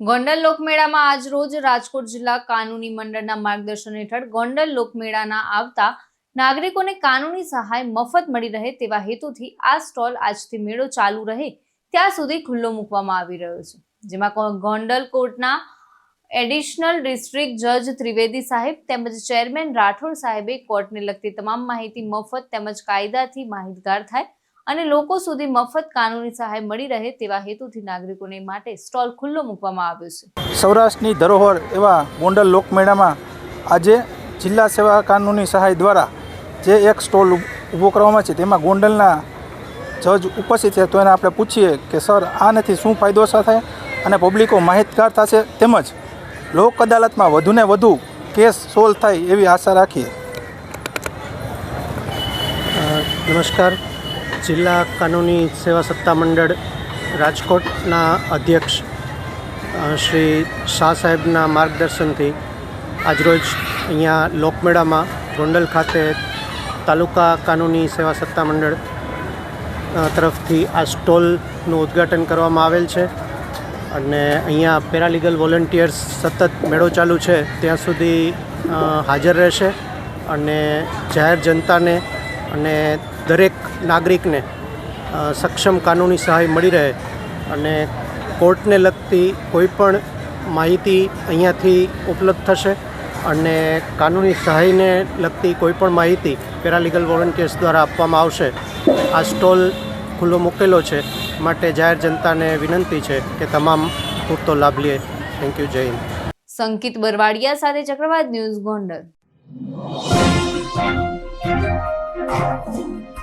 ગોંડલ લોકમેળામાં આજ રોજ રાજકોટ જિલ્લા કાનૂની મંડળના માર્ગદર્શન હેઠળ ગોંડલ લોકમેળાના આવતા નાગરિકોને કાનૂની સહાય મફત મળી રહે તેવા હેતુથી આ સ્ટોલ આજથી મેળો ચાલુ રહે ત્યાં સુધી ખુલ્લો મૂકવામાં આવી રહ્યો છે. જેમાં ગોંડલ કોર્ટના એડિશનલ ડિસ્ટ્રિક્ટ જજ ત્રિવેદી સાહેબ તેમજ ચેરમેન રાઠોડ સાહેબે કોર્ટને લગતી તમામ માહિતી મફત તેમજ કાયદાથી માહિતગાર થાય અને લોકો સુધી મફત કાનૂની સહાય મળી રહે તેવા હેતુથી નાગરિકોને માટે સ્ટોલ ખુલ્લો મૂકવામાં આવ્યો છે. સૌરાષ્ટ્રની ધરોહર એવા ગોંડલ લોકમેળામાં આજે જિલ્લા સેવા કાનૂની સહાય દ્વારા જે એક સ્ટોલ ઊભો કરવામાં છે તેમાં ગોંડલના જજ ઉપસ્થિત છે તો એને આપણે પૂછીએ કે સર આનાથી શું ફાયદો સાથે? અને પબ્લિકો માહિતગાર થશે તેમજ લોક અદાલતમાં વધુને વધુ કેસ સોલ્વ થાય એવી આશા રાખીએ. નમસ્કાર. જિલ્લા કાનૂની સેવા સત્તા મંડળ રાજકોટના અધ્યક્ષ શ્રી શાહ સાહેબના માર્ગદર્શનથી આજરોજ અહીંયા લોકમેળામાં ગોંડલ ખાતે તાલુકા કાનૂની સેવા સત્તા મંડળ તરફથી આ સ્ટોલનું ઉદ્ઘાટન કરવામાં આવેલ છે અને અહીંયા પેરાલીગલ વોલન્ટિયર્સ સતત મેળો ચાલુ છે. ત્યાં સુધી હાજર રહેશે અને જાહેર જનતાને અને દરેક નાગરિકને સક્ષમ કાનૂની સહાય મળી રહે અને કોર્ટને લગતી કોઈપણ માહિતી અહીંયાથી ઉપલબ્ધ થશે અને કાનૂની સહાયને લગતી કોઈપણ માહિતી પેરાલીગલ વોલન્ટિયર્સ દ્વારા આપવામાં આવશે, આ સ્ટોલ ખુલ્લો મૂકેલો છે. માટે જાહેર જનતાને વિનંતી છે કે તમામ પૂરતો લાભ લે. થેન્ક યુ જય હિન્દ સંકિત બરવાડિયા સાથે ચક્રવાત ન્યૂઝ ગોંડલ. Thank you.